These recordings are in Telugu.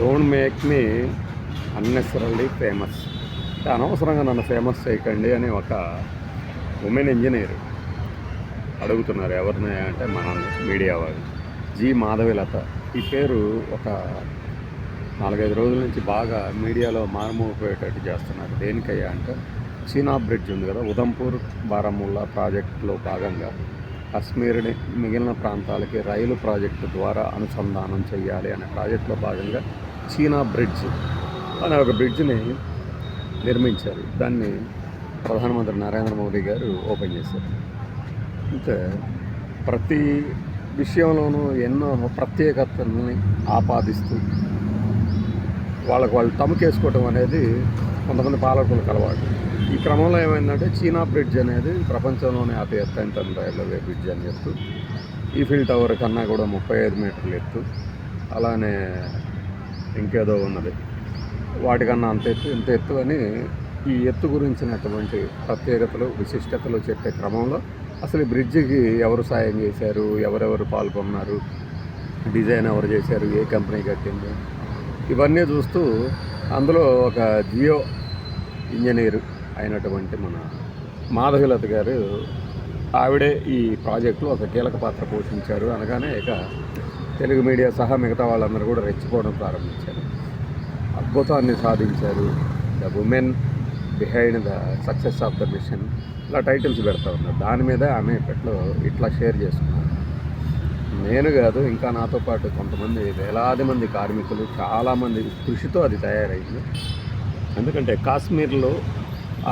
Don't make me unnecessary famous అనవసరంగా నన్ను ఫేమస్ చేయకండి అని ఒక ఉమెన్ ఇంజనీర్ అడుగుతున్నారు ఎవరిని అంటే మన మీడియా వారు జి మాధవిలత. ఈ పేరు ఒక నాలుగైదు రోజుల నుంచి బాగా మీడియాలో మారుమోగిపోయేటట్టు చేస్తున్నారు. దేనికయ్యా అంటే చీనా బ్రిడ్జ్ ఉంది కదా ఉదంపూర్ బారాముల్లా ప్రాజెక్టులో భాగంగా కశ్మీర్ని మిగిలిన ప్రాంతాలకి రైలు ప్రాజెక్టు ద్వారా అనుసంధానం చేయాలి అనే ప్రాజెక్టులో భాగంగా చీనా బ్రిడ్జ్. అనే ఒక బ్రిడ్జ్ని నిర్మించారు. దాన్ని ప్రధానమంత్రి నరేంద్ర మోదీ గారు ఓపెన్ చేశారు. అంటే ప్రతి విషయంలోనూ ఎన్నో ప్రత్యేకతల్ని ఆపాదిస్తూ వాళ్ళకు వాళ్ళు తమకేసుకోవటం అనేది కొంతమంది పాలకులకు అలవాటు. ఈ క్రమంలో ఏమైందంటే చీనా బ్రిడ్జ్ అనేది ప్రపంచంలోనే అతి ఎత్తైన రైల్వే బ్రిడ్జ్ అని చెప్తూ ఈఫిల్ టవర్ కన్నా కూడా ముప్పై ఐదు మీటర్లు ఎత్తు. అలానే ఇంకేదో ఉన్నది. వాటికన్నా అంత ఎత్తు ఇంత ఎత్తు అని ఈ ఎత్తు గురించినటువంటి ప్రత్యేకతలు విశిష్టతలు చెప్పే క్రమంలో అసలు ఈ బ్రిడ్జికి ఎవరు సాయం చేశారు ఎవరెవరు పాల్గొన్నారు డిజైన్ ఎవరు చేశారు ఏ కంపెనీ కట్టింది? ఇవన్నీ చూస్తూ అందులో ఒక జియో ఇంజనీర్ అయినటువంటి మన మాధవిలత గారు ఆవిడే ఈ ప్రాజెక్టులో ఒక కీలక పాత్ర పోషించారు అనగానే ఇక తెలుగు మీడియా సహా మిగతా వాళ్ళందరూ కూడా రెచ్చిపోవడం ప్రారంభించారు. అద్భుతాన్ని సాధించారు the women behind the success of the mission. ఇలా టైటిల్స్ పెడతా ఉన్నారు. దాని మీద ఆమె ఇప్పట్లో ఇట్లా షేర్ చేసుకున్నారు. నేను కాదు ఇంకా నాతో పాటు కొంతమంది వేలాది మంది కార్మికులు చాలామంది కృషితో అది తయారైంది. ఎందుకంటే కాశ్మీర్లో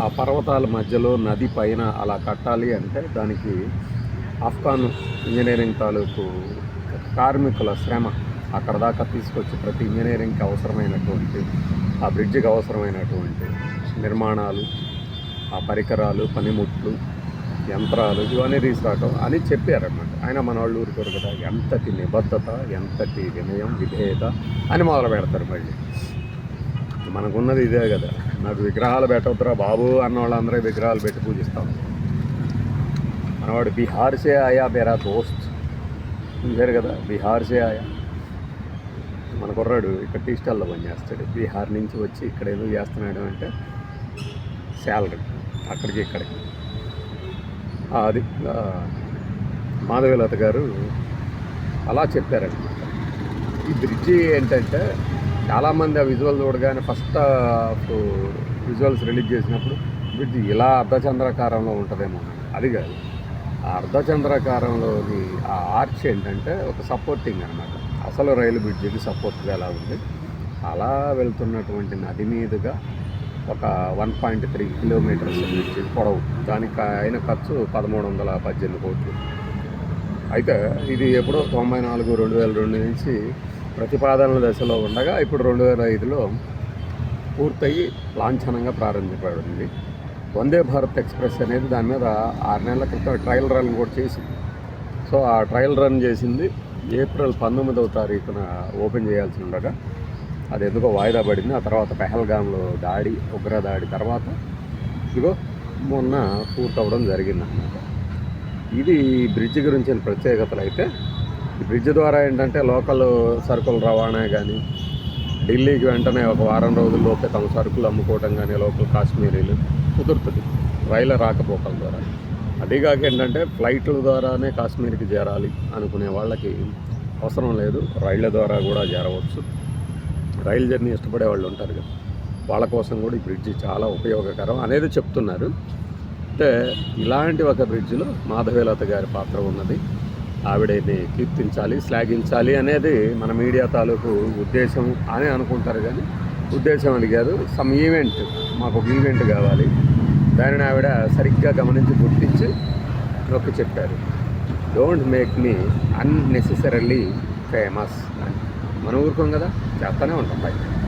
ఆ పర్వతాల మధ్యలో నది పైన అలా కట్టాలి అంటే దానికి ఆఫ్ఘాన్ ఇంజనీరింగ్ తాలూకు కార్మికుల శ్రమ అక్కడ దాకా తీసుకొచ్చి ప్రతి ఇంజనీరింగ్కి అవసరమైనటువంటి ఆ బ్రిడ్జికి అవసరమైనటువంటి నిర్మాణాలు ఆ పరికరాలు పనిముట్లు యంత్రాలు ఇవన్నీ తీసుకురావటం అని చెప్పారన్నమాట. ఆయన మన వాళ్ళు ఊరుకోరు కదా ఎంతటి నిబద్ధత ఎంతటి వినయం విధేయత అని మొదలు పెడతారు మళ్ళీ. మనకున్నది ఇదే కదా నాకు విగ్రహాలు పెట్టవద్దురా బాబు అన్న వాళ్ళందరూ విగ్రహాలు పెట్టి పూజిస్తాం. మనవాడు బీహార్ సే ఆయా బేరా దోస్త్. చూశారు కదా బీహార్ సే ఆయా. మన కుర్రాడు ఇక్కడ టీ స్టాల్లో పనిచేస్తాడు బీహార్ నుంచి వచ్చి ఇక్కడ ఏదో చేస్తున్నాడు అంటే శాలరీ అక్కడికి ఇక్కడికి. అది మాధవీలత గారు అలా చెప్పారనమాట ఈ బ్రిడ్జి ఏంటంటే చాలామంది ఆ విజువల్ చూడగానే ఫస్ట్ విజువల్స్ రిలీజ్ చేసినప్పుడు బ్రిడ్జి ఇలా అర్ధచంద్రాకారంలో ఉంటుందేమో అది కాదు. అర్ధచంద్రాకారంలోని ఆ ఆర్చ్ ఏంటంటే ఒక సపోర్టింగ్ అనమాట అసలు రైలు బ్రిడ్జికి సపోర్ట్గా ఎలా ఉంది? అలా వెళ్తున్నటువంటి నది మీదుగా ఒక one point three kilometres bridge పొడవు. దానికి అయిన ఖర్చు పదమూడు వందల పద్దెనిమిది కోట్లు. అయితే ఇది ఎప్పుడో తొంభై నాలుగు రెండు వేల రెండు నుంచి ప్రతిపాదనల దశలో ఉండగా ఇప్పుడు రెండు వేల ఐదులో పూర్తయి లాంఛనంగా ప్రారంభించబడింది. వందే భారత్ ఎక్స్ప్రెస్ అనేది దాని మీద ఆరు నెలల క్రితం ట్రయల్ రన్ కూడా చేసింది సో ఆ ట్రయల్ రన్ చేసింది ఏప్రిల్ పంతొమ్మిదవ తారీఖున ఓపెన్ చేయాల్సి ఉండగా అది ఎందుకో వాయిదా పడింది. ఆ తర్వాత పెహల్గాంలో దాడి ఉగ్ర దాడి తర్వాత ఇదిగో మొన్న పూర్తవడం జరిగిందన్నమాట ఇది బ్రిడ్జ్ గురించిన ప్రత్యేకతలు అయితే ఈ బ్రిడ్జ్ ద్వారా ఏంటంటే లోకల్ సరుకుల రవాణా కానీ ఢిల్లీకి వెంటనే ఒక వారం రోజుల్లోపే తమ సరుకులు అమ్ముకోవటం కానీ లోకల్ కాశ్మీరీలు కుదురుతుంది. రైళ్ళ రాకపోకల ద్వారా. అదిగాక ఏంటంటే ఫ్లైట్ల ద్వారానే కాశ్మీర్కి చేరాలి అనుకునే వాళ్ళకి అవసరం లేదు. రైళ్ళ ద్వారా కూడా చేరవచ్చు. రైలు జర్నీ ఇష్టపడే వాళ్ళు ఉంటారు కదా. వాళ్ళ కోసం కూడా ఈ బ్రిడ్జి చాలా ఉపయోగకరం అనేది చెప్తున్నారు. అంటే ఇలాంటి ఒక బ్రిడ్జిలో మాధవీలత గారి పాత్ర ఉన్నది. ఆవిడని కీర్తించాలి శ్లాఘించాలి అనేది మన మీడియా తాలూకు ఉద్దేశం అని అనుకుంటారు కానీ ఉద్దేశం అని కాదు సమ్ ఈవెంట్ మాకు ఒక ఈవెంట్ కావాలి. దానిని ఆవిడ సరిగ్గా గమనించి గుర్తించి నొక్కి చెప్పారు. Don't make me unnecessarily famous అని. మనం ఊరుకోం కదా చేస్తూనే ఉంటాం బయట